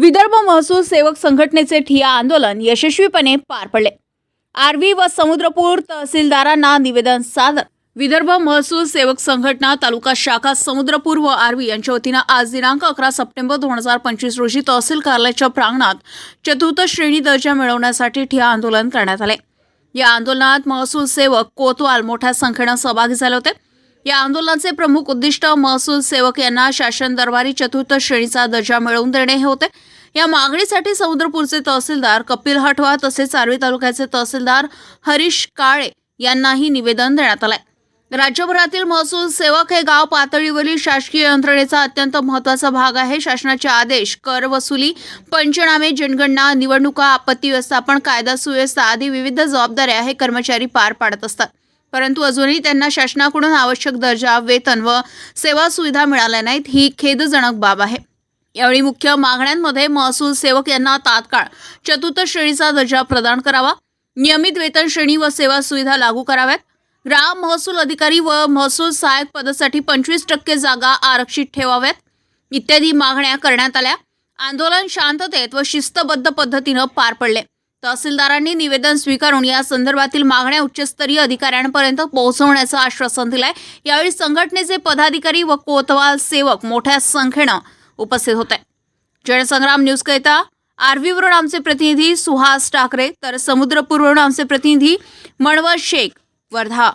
विदर्भ महसूल सेवक संघटनेचे ठिया आंदोलन यशस्वीपणे पार पडले. आर्वी व समुद्रपूर तहसीलदारांना निवेदन सादर. विदर्भ महसूल सेवक संघटना तालुका शाखा समुद्रपूर व आर्वी यांच्या वतीनं आज दिनांक अकरा सप्टेंबर दोन हजार पंचवीस रोजी तहसील कार्यालयाच्या प्रांगणात चतुर्थ श्रेणी दर्जा मिळवण्यासाठी ठिया आंदोलन करण्यात आले. या आंदोलनात महसूल सेवक कोतवाल मोठ्या संख्येनं सहभागी झाले होते. या आंदोलनाचे प्रमुख उद्दिष्ट महसूल सेवक यांना शासन दरबारी चतुर्थ श्रेणीचा दर्जा मिळवून देणे हे होते. या मागणीसाठी समुद्रपूरचे तहसीलदार कपिल हटवा तसेच आर्वी तालुक्याचे तहसीलदार हरीश काळे यांनाही निवेदन देण्यात आलंय. राज्यभरातील महसूल सेवक हे गाव पातळीवरील शासकीय यंत्रणेचा अत्यंत महत्त्वाचा भाग आहे. शासनाचे आदेश कर वसुली पंचनामे जनगणना निवडणुका आपत्ती व्यवस्थापन कायदा सुव्यवस्था आदी विविध जबाबदाऱ्या हे कर्मचारी पार पाडत असतात. परंतु अजूनही त्यांना शासनाकडून आवश्यक दर्जा वेतन व सेवा सुविधा मिळाल्या नाहीत ही खेदजनक बाब आहे. यावेळी मुख्य मागण्यांमध्ये महसूल सेवक यांना तात्काळ चतुर्थ श्रेणीचा दर्जा प्रदान करावा नियमित वेतन श्रेणी व सेवा सुविधा लागू कराव्यात. ग्राम महसूल अधिकारी व महसूल सहाय्यक पदासाठी पंचवीस टक्के जागा आरक्षित ठेवाव्यात. इत्यादी मागण्या करण्यात आल्या. आंदोलन शांततेत व शिस्तबद्ध पद्धतीनं पार पडले. तहसीलदारांनी निवेदन स्वीकारून या संदर्भातील मागण्या उच्चस्तरीय अधिकाऱ्यांपर्यंत पोहोचवण्याचं आश्वासन दिलंय. यावेळी संघटनेचे पदाधिकारी व कोतवाल सेवक मोठ्या संख्येनं उपस्थित होते. जनसंग्राम न्यूज करिता आर्वीवरून आमचे प्रतिनिधी सुहास ठाकरे तर समुद्रपूरवरून आमचे प्रतिनिधी मणवर शेख वर्धा.